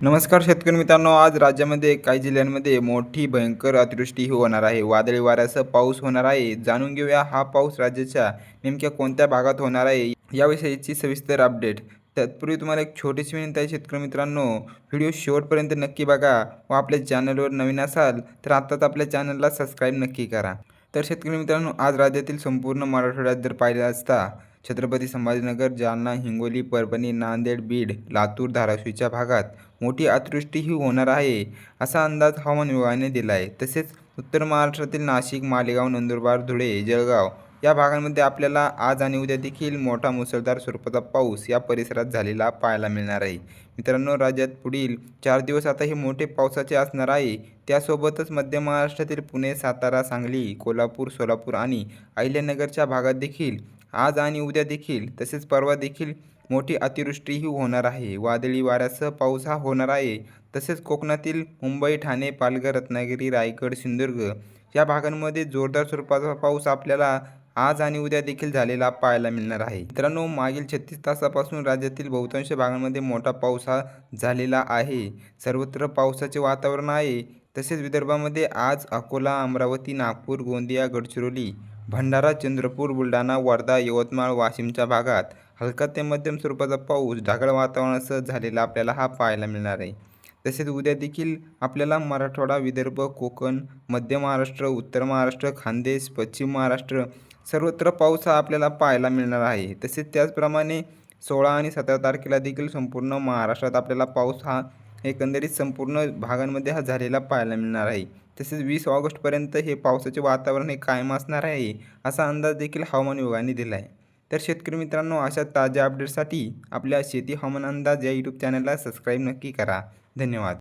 नमस्कार शेतकरी मित्रांनो आज राज्यामध्ये काही जिल्ह्यांमध्ये मोठी भयंकर अतिवृष्टी ही होणार आहे. वादळी वाऱ्यासह पाऊस होणार आहे. जाणून घेऊया हा पाऊस राज्याच्या नेमक्या कोणत्या भागात होणार आहे याविषयीची सविस्तर अपडेट. तत्पूर्वी तुम्हाला एक छोटीशी विनंती आहे शेतकरी मित्रांनो व्हिडिओ शेवटपर्यंत नक्की बघा व आपल्या चॅनलवर नवीन असाल तर आत्ताच आपल्या चॅनलला सबस्क्राईब नक्की करा. तर शेतकरी मित्रांनो आज राज्यातील संपूर्ण मराठवाड्यात जर पाहिलं असता छत्रपती संभाजीनगर जालना हिंगोली परभणी नांदेड बीड लातूर धाराशिवच्या भागात मोठी अतिवृष्टीही होणार आहे असा अंदाज हवामान विभागाने दिला आहे तसेच उत्तर महाराष्ट्रातील नाशिक मालेगाव नंदुरबार धुळे जळगाव या भागांमध्ये आपल्याला आज आणि उद्या देखील मोठा मुसळधार स्वरूपाचा पाऊस या परिसरात झालेला पाहायला मिळणार आहे. मित्रांनो राज्यात पुढील चार दिवस आता हे मोठे पावसाचे असणार आहे. त्यासोबतच मध्य महाराष्ट्रातील पुणे सातारा सांगली कोल्हापूर सोलापूर आणि अहिल्यानगरच्या भागात देखील आज आणि उद्या देखील तसेच परवा देखील मोठी अतिवृष्टीही होणार आहे. वादळी वाऱ्यासह पाऊस हा होणार आहे. तसेच कोकणातील मुंबई ठाणे पालघर रत्नागिरी रायगड सिंधुदुर्ग या भागांमध्ये जोरदार स्वरूपाचा पाऊस आपल्याला आज आणि उद्या देखील झालेला पाहायला मिळणार आहे. मित्रांनो मागील छत्तीस तासापासून राज्यातील बहुतांश भागांमध्ये मोठा पाऊस हा झालेला आहे. सर्वत्र पावसाचे वातावरण आहे. तसेच विदर्भामध्ये आज अकोला अमरावती नागपूर गोंदिया गडचिरोली भंडारा चंद्रपूर बुलढाणा वर्धा यवतमाळ वाशिमच्या भागात हलका ते मध्यम स्वरूपाचा पाऊस ढगाळ वातावरणासह झालेला आपल्याला हा पाहायला मिळणार आहे. तसेच उद्या देखील आपल्याला मराठवाडा विदर्भ कोकण मध्य महाराष्ट्र उत्तर महाराष्ट्र खानदेश पश्चिम महाराष्ट्र सर्वत्र पाऊस हा आपल्याला पाहायला मिळणार आहे. तसेच त्याचप्रमाणे सोळा आणि सतरा तारखेला देखील संपूर्ण महाराष्ट्रात आपल्याला पाऊस हा एकंदरीत संपूर्ण भागांमध्ये हा झालेला पाहायला मिळणार आहे. तसेच वीस ऑगस्टपर्यंत हे पावसाचे वातावरण हे कायम असणार आहे असा अंदाज देखील हवामान विभागाने दिला आहे. तर शेतकरी मित्रांनो अशा ताज्या अपडेटसाठी आपल्या शेती हवामान अंदाज या यूट्यूब चॅनलला सबस्क्राईब नक्की करा. धन्यवाद.